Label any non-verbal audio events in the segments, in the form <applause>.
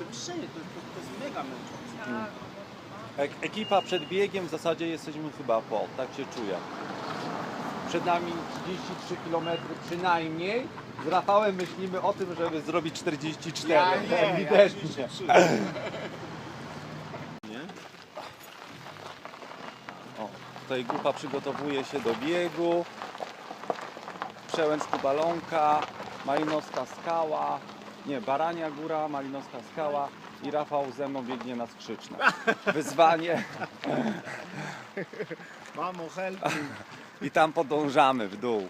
przewyższenie, to, to, to jest mega męczące. Ek ekipa przed biegiem w zasadzie jesteśmy chyba po, tak się czuję. Przed nami 33 km przynajmniej. Z Rafałem myślimy o tym, żeby zrobić 44. Ewidentnie. Nie? O, tutaj grupa przygotowuje się do biegu. Przełęcz Kubalonka, Malinowska Skała, nie, Barania Góra, Malinowska Skała i Rafał ze mną biegnie na skrzyczne. Wyzwanie <laughs> Mamo, help. i tam podążamy w dół.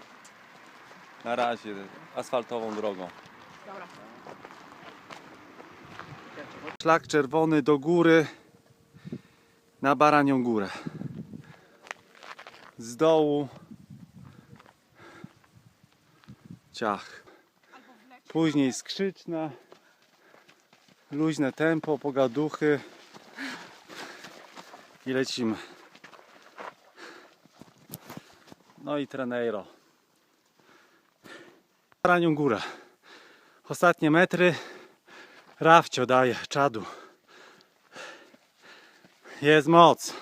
Na razie asfaltową drogą. Szlak czerwony do góry na Baranią Górę. Z dołu ciach. Później skrzyczne, luźne tempo, pogaduchy i lecimy. No i Treneiro. Baranią Górę. Ostatnie metry. Rafcio daje czadu. Jest moc.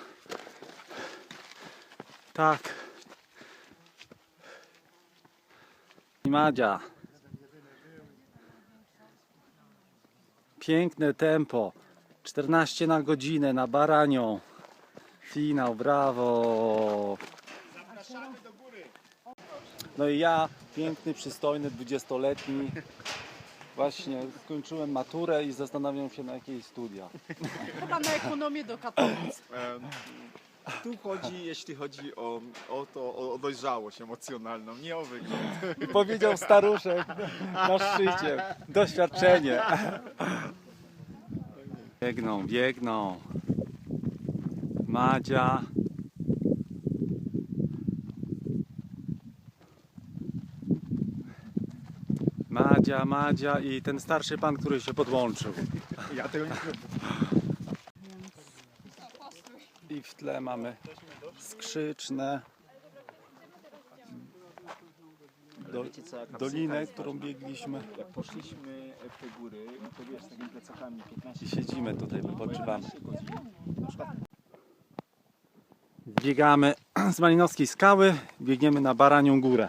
Tak. I Madzia. Piękne tempo. 14 na godzinę na baranią. Finał, brawo. No i ja, piękny, przystojny, 20-letni. Właśnie skończyłem maturę i zastanawiam się na jakieś studia. Chyba na ekonomię do Katowic. Tu chodzi, jeśli chodzi o, o to, o, o dojrzałość emocjonalną, nie o wygląd. Powiedział staruszek na szczycie. Doświadczenie. Biegną, biegną. Madzia. Madzia, Madzia i ten starszy pan, który się podłączył. Ja tego nie I w tle mamy skrzyczne do, dolinę, którą biegliśmy Jak poszliśmy w te góry, no to wiesz, takimi plecakami 15 i siedzimy tutaj, wypoczywamy. 15 godzin. Na przykład Biegamy z Malinowskiej Skały, biegniemy na Baranią Górę.